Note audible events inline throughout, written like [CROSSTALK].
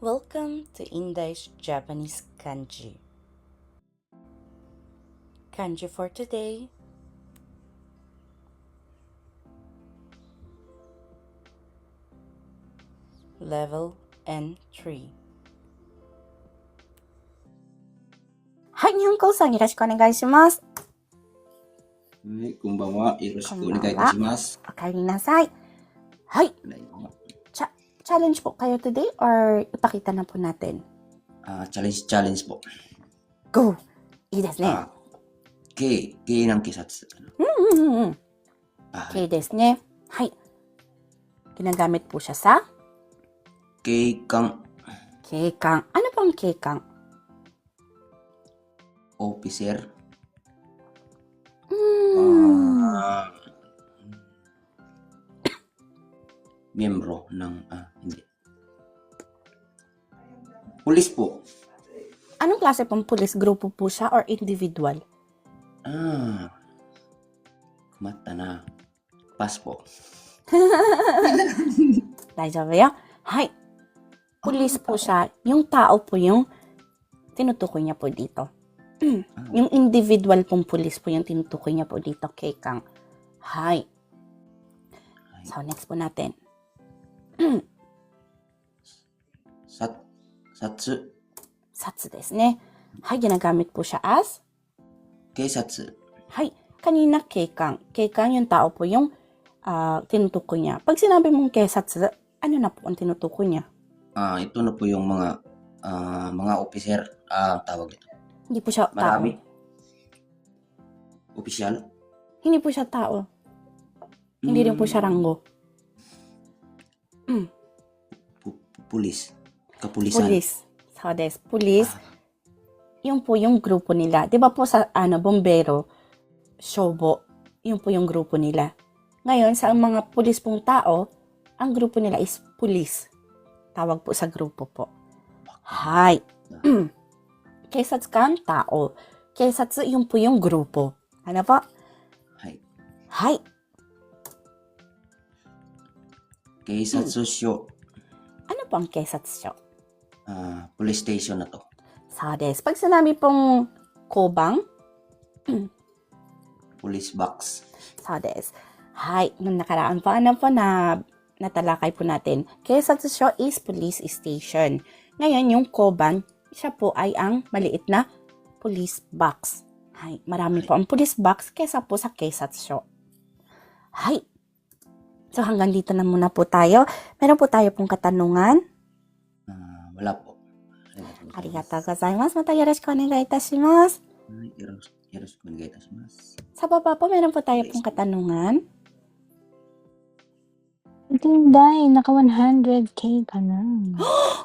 Welcome to Indish Japanese Kanji. Kanji for today. Level N3. はい、日本語さんよろしくお願いします。はい、こんばんは。よろしくお願いいたします。お帰りなさい。はい、cha- challenge po kayo today or ipakita na po natin? Ah, challenge, challenge po. Go! Iいですね。 Ah, K, K ng kisatsu. Ano? うんうんうん。 Ah, Okay ですね。はい。Ginagamit po siya sa K kang 警官。Ano po ang 警官 officer. うーん。 Ah, miyembro ng, ah, hindi. Pulis po. Anong klase pong police? Grupo po siya or individual? Ah, kumata na. Pass po. [LAUGHS] 大丈夫よ。はい。Police po siya. Yung tao po yung tinutukoy niya po dito. Ah, Yung individual pong police po yung tinutukoy niya po dito kay Kang. Hi. So, next po natin. satsu. Sats ですね。はい、ginagamit po siya as. Keisatsu. Hay, kanina keikan. Keikan yung tao po yung ah, tinutukoy niya. Pag sinabi mong kesatsu, ano na po ang tinutukoy niya? Ah, ito na po yung mga ah, mga officer ah tawag ito. Hindi po siya tao. Marami. Opisyal. Hindi po siya tao. Hindi rin po siya ranggo. Pu- pu- pulis. Kapulisan. Police. So, des. Police. Ah. Yung po yung grupo nila. Di ba po sa ano, bombero, shobo, yun po yung grupo nila. Ngayon, sa mga pulis pong tao, ang grupo nila is police. Tawag po sa grupo po. Hi. [CLEARS THROAT] Kesatsu kan tao. Kesatsu yung po yung grupo. Ano po? Hay. Hi. Keisatsu syo. Ano po ang kesatsu syo? Ah, police station na to. So, des. Pag sinabi pong kobang, [CLEARS THROAT] Police box. So, des. Hi, nung nakaraan po, ano po na natalakay po natin. Kesatsu syo is police station. Ngayon, yung koban, siya po ay ang maliit na police box. Hay, marami po ang police box kesa po sa kesatsu syo. Hay. So, hanggang dito na muna po tayo. Meron po tayo pong katanungan. Ah, wala po. ありがとうございます。またよろしくお願いいたします。 Ay, Yo yoroshiku onegai itashimasu. Sa baba po, meron po tayo pong katanungan. Tinday, naka 100k ka na.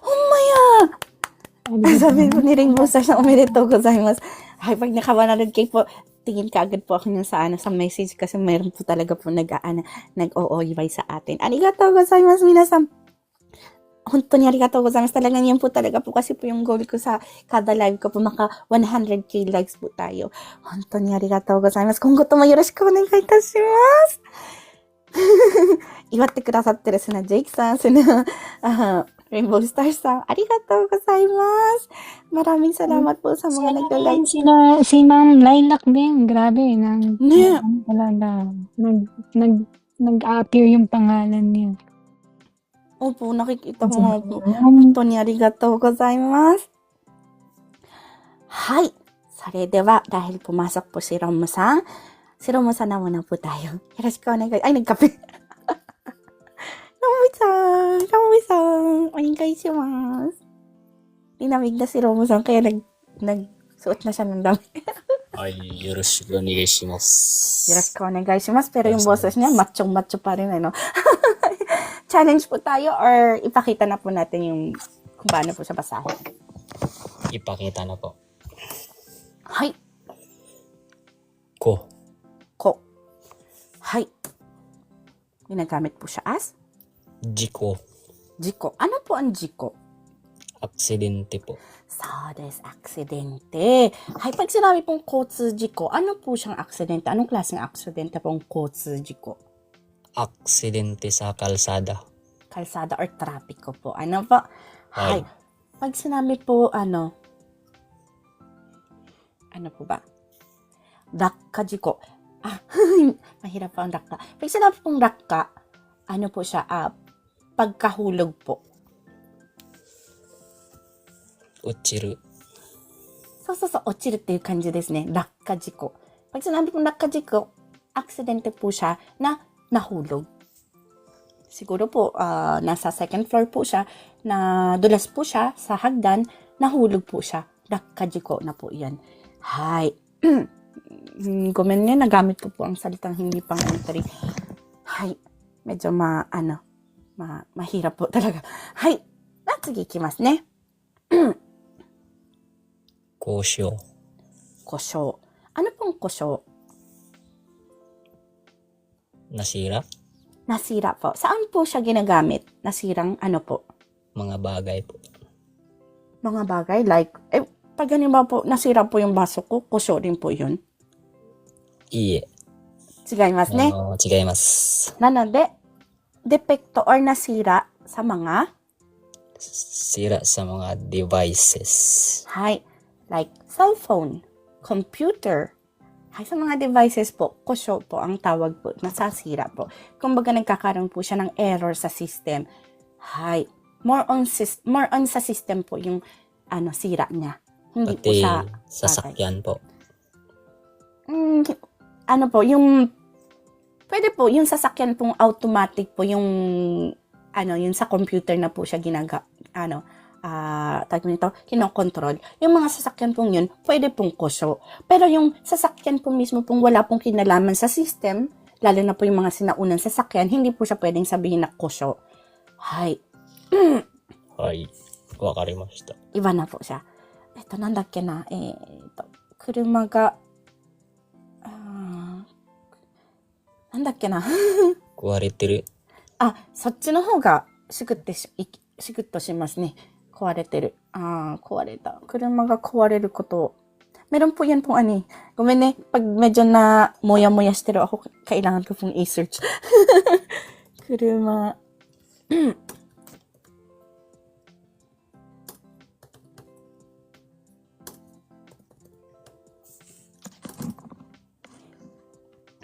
Oh my Ay, sabi po ni Rainbow Stars na umirito ko sa mas. Ay, pag naka 100k po, tingin ka agad po ako nun sa, ano, sa message kasi mayroon po talaga po nag, ano, nag-ooybay sa atin. Arigatou gozaimasu, minasan. Honto ni arigatou gozaimasu. Talagang yan po talaga po kasi po yung goal ko sa kada live ko po maka 100k likes po tayo. Honto ni arigatou gozaimasu. 今後ともよろしくお願いいたします。[LAUGHS] 祝ってくださってるすなジェイクさん、すな、ah, Rainbow Stars さん、ありがとうございます。Maraming salamat po sa mga nagla-like. Sila, si Ma'am Lilac din, grabe. Nang, Ne. ano talaga, nag, nag, nag-appear yung pangalan niya. Opo, nakikita ko nga po. Um, 本当にありがとうございます。はい。それでは、dahil pumasok po si Romo sa si Romo sa na muna po tayo. Yoroshiku onegai. Ay, nagkape. [LAUGHS] Romo san, Romo san, onegai shimasu. Linamig na si Romo san, kaya nag, nagsuot na siya ng dami. [LAUGHS] はい、よろしくお願いします。 Yoroshiku onegai shimasu. Pero yung boses niya, machong-macho pa rin, ano. [LAUGHS] challenge po tayo or ipakita na po natin yung kung paano po sa basahin? Ipakita na po. Hay. Ko. Ko. Hay. Ginagamit po siya as? Jiko. Jiko. Ano po ang jiko? Aksidente po. So, des aksidente. Hay, pag sinabi pong kotsu jiko, ano po siyang aksidente? Anong klaseng aksidente pong kotsu jiko? Aksidente sa kalsada. Kalsada or trapiko po. Ano po? Hay. Hay. pag sinabi po, ano, ano po ba? Rakka jiko. Ah, [LAUGHS] mahirap pa ang rakka. Pag sinabi pong rakka, ano po siya, ah, pagkahulog po. 落ちる。そうそうそう、落ちるっていう感じですね。落下事故。Pag sinabi pong落下事故, aksidente po siya na nahulog. Siguro po, uh, nasa second floor po siya, na dulas po siya sa hagdan, nahulog po siya. Nakajiko na po yan. Hi. [CLEARS THROAT] Gumen nga, nagamit ko po ang salitang hindi pang entry. Hi. Medyo ma, ano, ma, mahirap po [LAUGHS] talaga. Hi. Ah, Natsugikimasu ne. Kosyo. Kosyo. Ano pong kosyo? Nasira? Nasira po. Saan po siya ginagamit? Nasirang ano po? Mga bagay po. Mga bagay? Like, eh, pag ganun ba po, nasira po yung baso ko, kusyo rin po yun. Iye. Tsigay mas ne? Oo, tsigay mas. Nanande, depekto or nasira sa mga? Sira sa mga devices. Hi. Like cellphone, computer, sa mga devices po, kusyo po ang tawag po, nasasira po. Kumbaga nagkakaroon po siya ng error sa system. Hay, more on, more on sa system po yung ano, sira niya. Hindi po Pati sa sasakyan po. Mm, ano po, yung, pwede po, yung sasakyan pong automatic po, yung, ano, yung sa computer na po siya ginaga, ano, ah, tawag mo nito, kinokontrol. Yung mga sasakyan pong yun, pwede pong kusyo. Pero yung sasakyan po mismo pong wala pong kinalaman sa system, lalo na po yung mga sinaunang sasakyan, hindi po siya pwedeng sabihin na kusyo. Hay, [CLEARS THROAT] はい。わかりました。 iba na po siya. Ito,なんだっけな、えーと、車[LAUGHS] が、あーなんだっけな。壊れてる。あ、そっちの方が、シクってし、いシクッとしますね。 壊れてる。ああ、壊れた。車が壊れること。メロンポイエントアニ。ごめんね。パグメジョナー、モヤモヤしてる。カイランクフンイーサーチ。車。う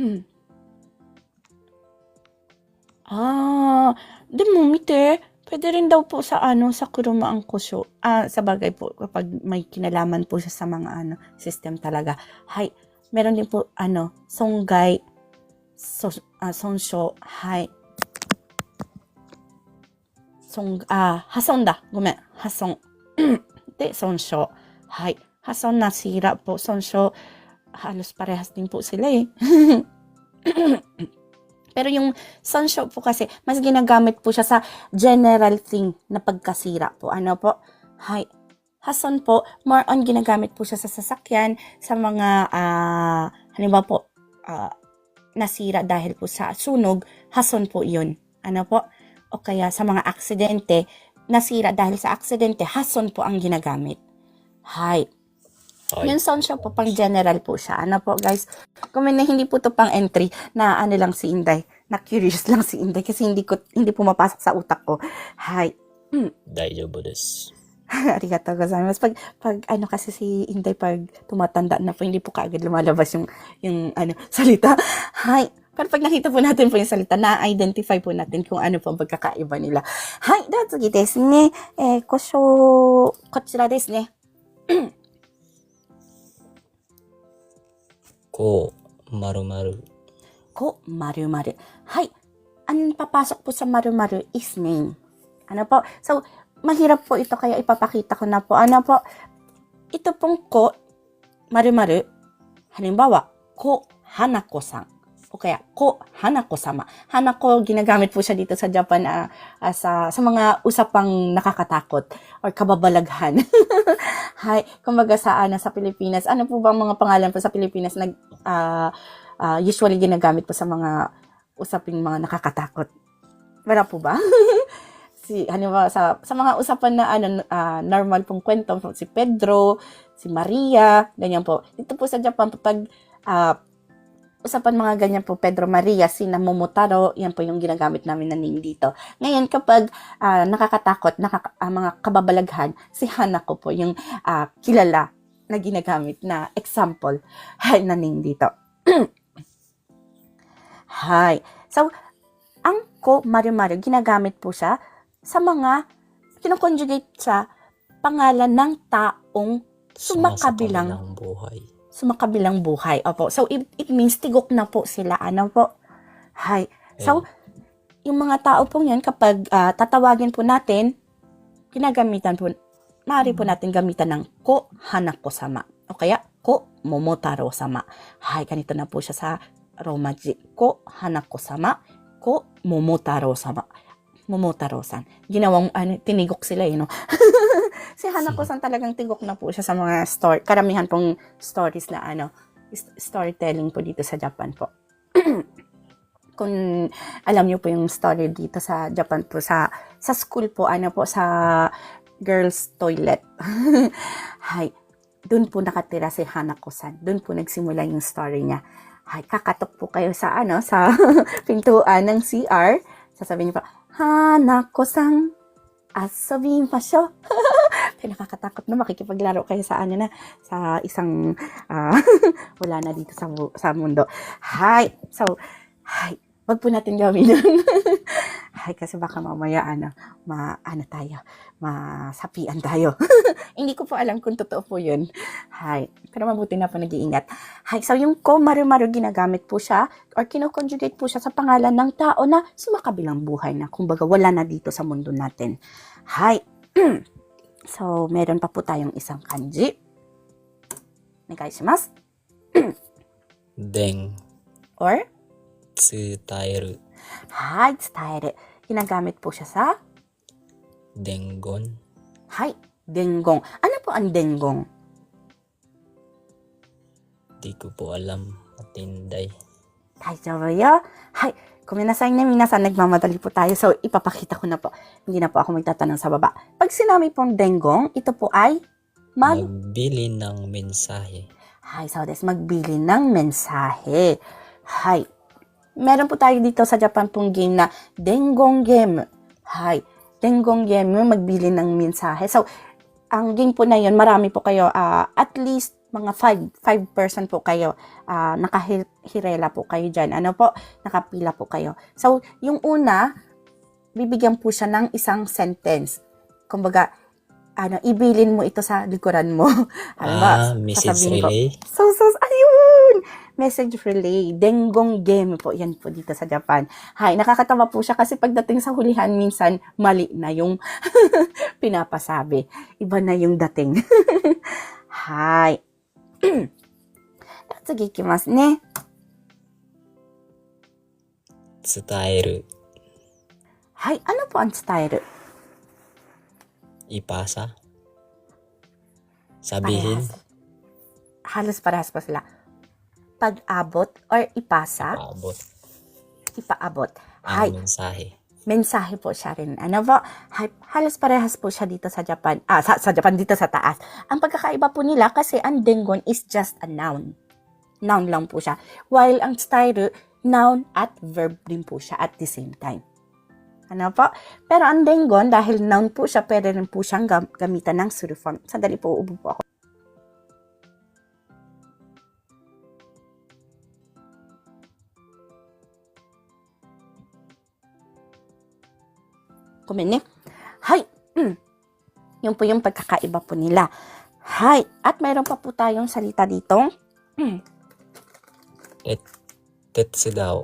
ん、ああ、でも見て、Pwede rin daw po sa ano, sa kuruma ang kusyo. Ah, sa bagay po, kapag may kinalaman po siya sa mga ano, system talaga. Hay, meron din po, ano, songgay, so, ah, sonsho, hay. Song, ah, hason da. Gomen, hason. [CLEARS THROAT] de, sonsho. Hay, hason na sira po, sonsho. Halos parehas din po sila eh. [CLEARS THROAT] Pero yung sunshow po kasi, mas ginagamit po siya sa general thing na pagkasira po. Ano po? Hay. Hason po, more on ginagamit po siya sa sasakyan, sa mga, ah, halimbawa po, ah, nasira dahil po sa sunog, hason po yun. Ano po? O kaya sa mga aksidente, nasira dahil sa aksidente, hason po ang ginagamit. Hay. Okay. Yung sound siya po, pang general po siya. Ano po guys, kung may na, hindi po to pang entry, na ano lang si Inday, na curious lang si Inday kasi hindi ko hindi po mapasok sa utak ko. Hi. Mm. Daijobu desu. [LAUGHS] Arigato gozaimasu. Pag, pag ano kasi si Inday pag tumatanda na po, hindi po kaagad lumalabas yung, yung ano, [LAUGHS] salita. Hi. Pero pag nakita po natin po yung salita, na-identify po natin kung ano po ang pagkakaiba nila. Hi, datsugi eh, desu ne. Eh, kosho, kochira desu ne. ko marumaru. Ko marumaru. Hi. Ang papasok po sa marumaru is name. Ano po? So, mahirap po ito kaya ipapakita ko na po. Ano po? Ito pong ko marumaru. Halimbawa, ko hanako-san. O kaya, ko Hanako-sama. Hanako, ginagamit po siya dito sa Japan ah, ah, sa, sa mga usapang nakakatakot or kababalaghan. [LAUGHS] Hay, kumbaga sa, ano, sa Pilipinas, ano po bang mga pangalan po sa Pilipinas nag, ah, ah, usually ginagamit po sa mga usaping mga nakakatakot. Wala po ba? [LAUGHS] si halimbawa sa sa mga usapan na ano ah, normal pong kwento si Pedro, si Maria, ganyan po. Dito po sa Japan pag ah, usapan mga ganyan po Pedro Maria, sina Momotaro, yan po yung ginagamit namin na name dito. Ngayon kapag ah, nakakatakot, nakaka- ah, mga kababalaghan, si Hanako po yung ah, kilala na ginagamit na example [LAUGHS] na name dito. [CLEARS THROAT] Hi. So, ang ko Mario Mario, ginagamit po siya sa mga, kinoconjugate sa pangalan ng taong sumakabilang Sumakabilang buhay. sumakabilang buhay. Opo. So, it, it means tigok na po sila. Ano po? Hi. So, yung mga tao po yan, kapag ah, tatawagin po natin, ginagamitan po, maaari po natin gamitan ng ko hanako sama. O kaya, ko momotaro sama. Hi, ganito na po siya sa Romaji. Ko hanako sama. Ko momotaro sama. Momotaro-san. Ginawang, ano, tinigok sila eh, no? [LAUGHS] si Hanako-san talagang tigok na po siya sa mga story, karamihan pong stories na ano, storytelling po dito sa Japan po. [CLEARS THROAT] Kung alam niyo po yung story dito sa Japan po, sa, sa school po, ano po, sa girls toilet. [LAUGHS] Hay, doon po nakatira si Hanako-san. Doon po nagsimula yung story niya. Hay, kakatok po kayo sa ano, sa [LAUGHS] pintuan ng CR. Sasabihin niyo po, Hanako-san, asabihin [LAUGHS] pa siya. Pinakakatakot na makikipaglaro kayo sa ano na, sa isang, ah, [LAUGHS] wala na dito sa, sa mundo. Hi! So, hi! Wag po natin gawin yun. [LAUGHS] hi, kasi baka mamaya, ano, ma, ano tayo, masapian tayo. [LAUGHS] Hindi ko po alam kung totoo po yun. Hi. Pero mabuti na po nag-iingat. Hi. So, yung ko maru-maru ginagamit po siya or kinoconjugate po siya sa pangalan ng tao na sumakabilang buhay na. Kumbaga, wala na dito sa mundo natin. Hi. [CLEARS THROAT] so, meron pa po tayong isang kanji. Negai-shimasu. [CLEARS THROAT] Deng Or, tsutairu. hi, style. Ginagamit po siya sa, Dengon. hi, denggong. Ano po ang denggong? Di ko po alam. Matinday. 大丈夫よ。はい。ごめんなさいね。皆さん、nagmamadali po tayo. So, ipapakita ko na po. Hindi na po ako magtatanong sa baba. Pag sinabi pong denggong, ito po ay mag... Magbili ng mensahe. Hi, so des. Magbili ng mensahe. Hi. Meron po tayo dito sa Japan pong game na denggong game. Hi. Denggong game, magbili ng mensahe. So, ang game po na yun, marami po kayo, ah, at least mga 5, 5% po kayo, ah, nakahirela po kayo dyan. Ano po? Nakapila po kayo. So, yung una, bibigyan po siya ng isang sentence. Kumbaga, ano, ibilin mo ito sa likuran mo. [LAUGHS] Ba? ah, message sasabihin ko, relay. So, so, ayun! Message relay. Denggong game po. Yan po dito sa Japan. Hay, nakakatawa po siya kasi pagdating sa hulihan, minsan mali na yung [LAUGHS] pinapasabi. Iba na yung dating. [LAUGHS] Hay. 次いきますね。伝える。はい。ano po ang style? Ipasa. Sabihin. Parehas. Halos parehas po sila. Pag-abot or ipasa, Paabot ipaabot. ang Hay. mensahe. mensahe po siya rin. Ano po? Ha- Halos parehas po siya dito sa Japan. Ah, sa, sa Japan dito sa taas. Ang pagkakaiba po nila kasi ang dengon is just a noun. Noun lang po siya. While ang style, noun at verb din po siya at the same time. Ano po? Pero ang dengon, dahil noun po siya, pwede rin po siyang gam- gamitan ng suru form. Sandali po, ubo po ako. Kumene. Hay. Mm. Yun po yung pagkakaiba po nila. Hay. At mayroon pa po tayong salita dito. Mm. Tetsu daw.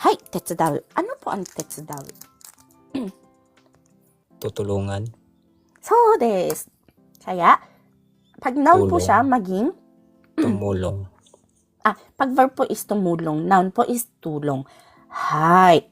Hay, tetsudaw. Ano po ang tetsudaw? [CLEARS THROAT] Tutulungan. So des. Kaya, pag noun po Tulong. siya, maging, [CLEARS THROAT] Tumulong. ah, pag verb po is tumulong, noun po is tulong. Hay.